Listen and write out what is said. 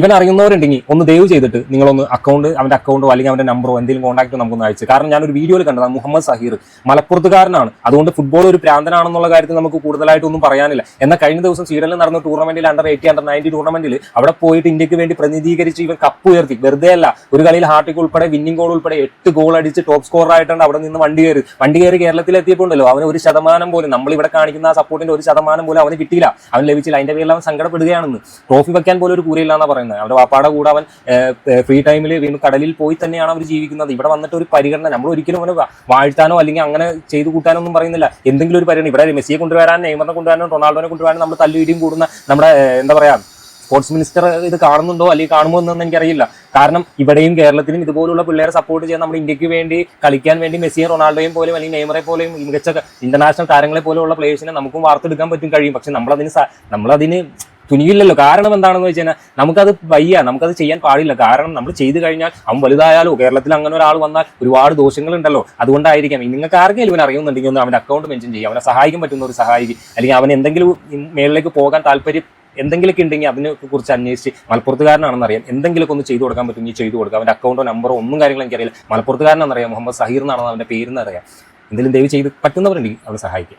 ഇവൻ അറിയുന്നവരുണ്ടെങ്കിൽ ഒന്ന് ദയവ് ചെയ്തിട്ട് നിങ്ങളൊന്ന് അക്കൗണ്ട് അവന്റെ അക്കൗണ്ടോ അല്ലെങ്കിൽ അവന്റെ നമ്പറോ എന്തെങ്കിലും കോൺടാക്റ്റോ നമുക്കൊന്ന് അയച്ചു. കാരണം ഞാൻ ഒരു വീഡിയോയിൽ കണ്ടതാണ് മുഹമ്മദ് സഹീർ മലപ്പുറത്തുകാരനാണ്. അതുകൊണ്ട് ഫുട്ബോൾ ഒരു പ്രാന്തനാണെന്നുള്ള കാര്യത്തിൽ നമുക്ക് കൂടുതലായിട്ടൊന്നും പറയാനില്ല. എന്നാൽ കഴിഞ്ഞ ദിവസം സ്വീഡനിൽ നടന്ന ടൂർണമെന്റിൽ അണ്ടർ എയ്റ്റി അണ്ടർ നയന്റി ടൂർണമെന്റിൽ അവിടെ പോയിട്ട് ഇന്ത്യയ്ക്ക് വേണ്ടി പ്രതിനിധീകരിച്ച് ഇവൻ കപ്പ് ഉയർത്തി. വെറുതെ അല്ല ഒരു കളിയിൽ ഹാർട്ടിക് ഉൾപ്പെടെ വിന്നിംഗ് ഗോൾ ഉൾപ്പെടെ എട്ട് ഗോൾ അടിച്ച് ടോപ്പ് സ്കോർ ആയിട്ടാണ് അവിടെ നിന്ന് വണ്ടി കയറി. വണ്ടി കയറി കേരളത്തിൽ എത്തിയപ്പോണ്ടല്ലോ അവന് ഒരു ശതമാനം പോലും നമ്മൾ ഇവിടെ കാണിക്കുന്ന ആ സപ്പോർട്ടിന്റെ ഒരു ശതമാനം പോലും അവന് കിട്ടിയില്ല. അവൻ ലഭിച്ചില്ല. അതിന്റെ പേരിൽ അവൻ സങ്കടപ്പെടുകയാണെന്ന്. ട്രോഫി വെക്കാൻ പോലും ഒരു കൂരയില്ല എന്നാ പറയുന്നത്. അവന്റെ വാപ്പാടെ കൂടെ അവൻ ഫ്രീ ടൈമിൽ വീണ്ടും കടലിൽ പോയി തന്നെയാണ് അവർ ജീവിക്കുന്നത്. ഇവിടെ വന്നിട്ട് ഒരു പരിഗണന നമ്മൾ ഒരിക്കലും അവനെ വാഴ്ത്താനോ അല്ലെങ്കിൽ അങ്ങനെ ചെയ്തു കൂട്ടാനോ ഒന്നും പറയുന്നില്ല. എന്തെങ്കിലും ഒരു പരിഗണന ഇവിടെ മെസ്സിയെ കൊണ്ടുവരാൻ നെയ്മറിനെ കൊണ്ടുവരാനോ റൊണാൾഡോനെ കൊണ്ടുവരാനോ നമ്മൾ തല്ലുപിടിയും കൂടുന്ന നമ്മുടെ എന്താ പറയാ സ്പോർട്സ് മിനിസ്റ്റർ ഇത് കാണുന്നുണ്ടോ അല്ലെങ്കിൽ കാണുമോ എന്നൊന്നും എനിക്കറിയില്ല. കാരണം ഇവിടെയും കേരളത്തിലും ഇതുപോലുള്ള പിള്ളേരെ സപ്പോർട്ട് ചെയ്യാൻ നമ്മുടെ ഇന്ത്യയ്ക്ക് വേണ്ടി കളിക്കാൻ വേണ്ടി മെസ്സിയെ റൊണാൾഡോയും പോലും അല്ലെങ്കിൽ നെയ്മറെ പോലെയും മികച്ച ഇന്റർനാഷണൽ താരങ്ങളെ പോലെയുള്ള പ്ലേയേഴ്സിനെ നമുക്കും വാർത്തെടുക്കാൻ പറ്റും കഴിയും. പക്ഷെ നമ്മളതിന് നമ്മളതിന് തുനിയില്ലല്ലോ. കാരണം എന്താണെന്ന് വെച്ച് കഴിഞ്ഞാൽ നമുക്കത് വയ്യ നമുക്കത് ചെയ്യാൻ പാടില്ല. കാരണം നമ്മൾ ചെയ്തു കഴിഞ്ഞാൽ അവൻ വലുതായാലോ കേരളത്തിൽ അങ്ങനെ ഒരാൾ വന്നാൽ ഒരുപാട് ദോഷങ്ങളുണ്ടല്ലോ. അതുകൊണ്ടായിരിക്കാം. നിങ്ങൾക്ക് ആർക്കെങ്കിലും ഇവൻ അറിയുന്നുണ്ടെങ്കിൽ ഒന്ന് അവന്റെ അക്കൗണ്ട് മെൻഷൻ ചെയ്യും അവനെ സഹായിക്കാൻ പറ്റുന്ന ഒരു സഹായിക്കും അല്ലെങ്കിൽ അവൻ എന്തെങ്കിലും മേളിലേക്ക് പോകാൻ താല്പര്യം എന്തെങ്കിലുമൊക്കെ ഉണ്ടെങ്കിൽ അതിനെ കുറിച്ച് അന്വേഷിച്ച് മലപ്പുറത്തുകാരനാണെന്ന് അറിയാം. എന്തെങ്കിലുമൊക്കെ ഒന്ന് ചെയ്തു കൊടുക്കാൻ പറ്റുമെങ്കിൽ ചെയ്തു കൊടുക്കാം. അവന്റെ അക്കൗണ്ടോ നമ്പറോ ഒന്നും കാര്യങ്ങളും എനിക്കറിയില്ല. മലപ്പുറത്തുകാരനാണെന്ന് അറിയാം. മുഹമ്മദ് സഹീർ എന്നാണെന്ന് അവന്റെ പേരെന്ന് അറിയാം എന്തെങ്കിലും ദയവ് ചെയ്ത് പറ്റുന്നവരുണ്ടെങ്കിൽ അവനെ സഹായിക്കും.